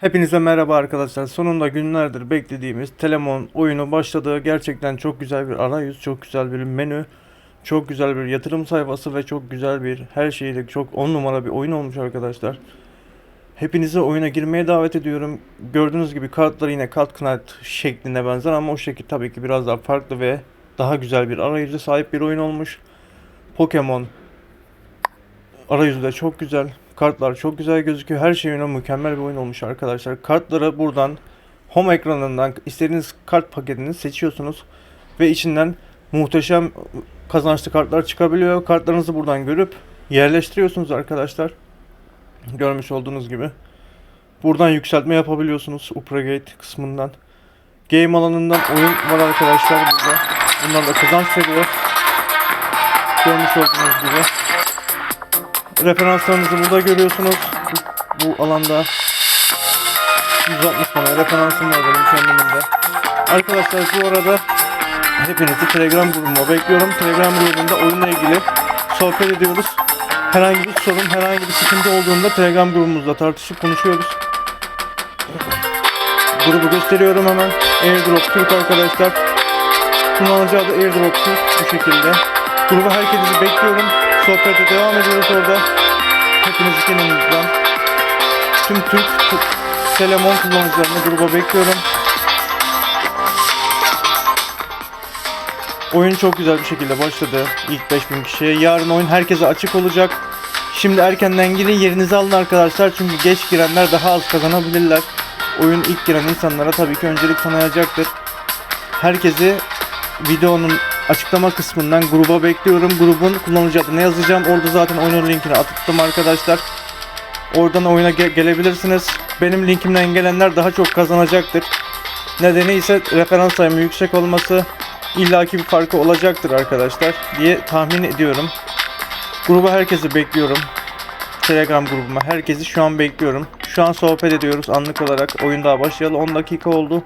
Hepinize merhaba arkadaşlar. Sonunda günlerdir beklediğimiz Telemon oyunu başladı. Gerçekten çok güzel bir arayüz, çok güzel bir menü, çok güzel bir yatırım sayfası ve çok güzel bir her şeyle çok on numara bir oyun olmuş arkadaşlar. Hepinizi oyuna girmeye davet ediyorum. Gördüğünüz gibi kartlar yine Cut Knight şekline benzer ama o şekil tabii ki biraz daha farklı ve daha güzel bir arayüze sahip bir oyun olmuş. Pokemon Arayüzü de çok güzel. Kartlar çok güzel gözüküyor. Her şey yine mükemmel bir oyun olmuş arkadaşlar. Kartları buradan home ekranından istediğiniz kart paketini seçiyorsunuz. Ve içinden muhteşem kazançlı kartlar çıkabiliyor. Kartlarınızı buradan görüp yerleştiriyorsunuz arkadaşlar. Görmüş olduğunuz gibi. Buradan yükseltme yapabiliyorsunuz Upgrade kısmından. Game alanından oyun var arkadaşlar burada. Bunlar da kazanç veriyor. Görmüş olduğunuz gibi. Referanslarınızı burada görüyorsunuz. Bu, alanda 160 tane referansım var benim kendimin de. Arkadaşlar bu arada hepinizi Telegram grubuma bekliyorum. Telegram grubunda oyunla ilgili sohbet ediyoruz. Herhangi bir sorun, herhangi bir sıkıntı olduğunda Telegram grubumuzda tartışıp konuşuyoruz. Grubu gösteriyorum hemen. Airdrop Türk arkadaşlar. Kullanıcı adı Airdrop Türk bu şekilde. Gruba herkesi bekliyorum. Sohbete devam ediyoruz orada. Hepinizi kendinizden. Tüm Türk t- Telemon kullanıcılarını gruba bekliyorum. Oyun çok güzel bir şekilde başladı. İlk 5000 kişiye. Yarın oyun herkese açık olacak. Şimdi erkenden girin yerinizi alın arkadaşlar. Çünkü geç girenler daha az kazanabilirler. Oyun ilk giren insanlara tabii ki öncelik tanıyacaktır. Herkesi videonun açıklama kısmından gruba bekliyorum. Grubun kullanıcı adını yazacağım. Orada zaten oyunun linkini attım arkadaşlar. Oradan oyuna ge- gelebilirsiniz. Benim linkimden gelenler daha çok kazanacaktır. Nedeni ise referans sayımı yüksek olması illaki bir farkı olacaktır arkadaşlar diye tahmin ediyorum. Gruba herkesi bekliyorum. Telegram grubuma herkesi şu an bekliyorum. Şu an sohbet ediyoruz anlık olarak. Oyun daha başlayalı 10 dakika oldu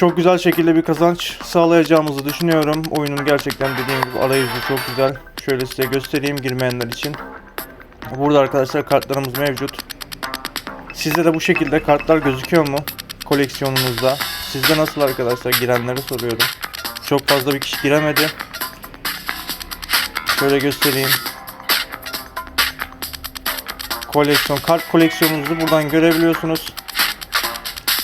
çok güzel şekilde bir kazanç sağlayacağımızı düşünüyorum. Oyunun gerçekten dediğim gibi arayüzü çok güzel. Şöyle size göstereyim girmeyenler için. Burada arkadaşlar kartlarımız mevcut. Sizde de bu şekilde kartlar gözüküyor mu? Koleksiyonunuzda. Sizde nasıl arkadaşlar girenleri soruyorum. Çok fazla bir kişi giremedi. Şöyle göstereyim. Koleksiyon, kart koleksiyonunuzu buradan görebiliyorsunuz.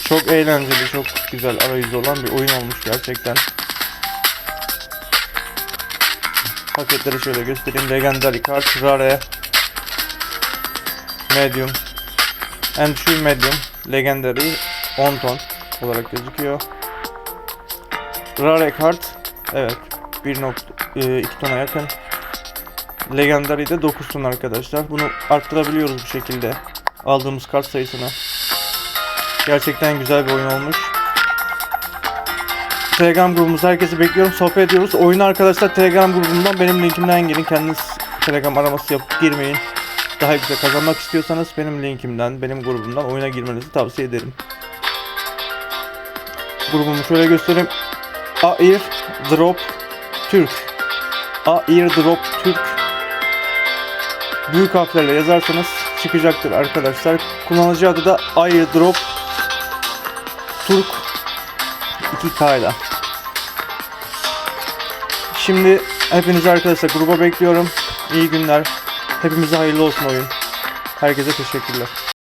Çok eğlenceli, çok güzel arayüzü olan bir oyun olmuş gerçekten. Paketleri şöyle göstereyim. Legendary Card, Rare, Medium, Entry Medium, Legendary 10 ton olarak gözüküyor. Rare Card, evet 1.2 tona yakın. Legendary de 9 ton arkadaşlar. Bunu arttırabiliyoruz bu şekilde. Aldığımız kart sayısını. Gerçekten güzel bir oyun olmuş. Telegram grubumuzda herkesi bekliyorum. Sohbet ediyoruz. Oyunu arkadaşlar Telegram grubundan benim linkimden girin. Kendiniz Telegram araması yapıp girmeyin. Daha yüksek kazanmak istiyorsanız benim linkimden, benim grubumdan oyuna girmenizi tavsiye ederim. Grubumu şöyle göstereyim. Air Drop Türk. Air Drop Türk. Büyük harflerle yazarsanız çıkacaktır arkadaşlar. Kullanıcı adı da Airdrop Turk 2K ile. Şimdi hepinizi arkadaşlar gruba bekliyorum. İyi günler. Hepimize hayırlı olsun oyun. Herkese teşekkürler.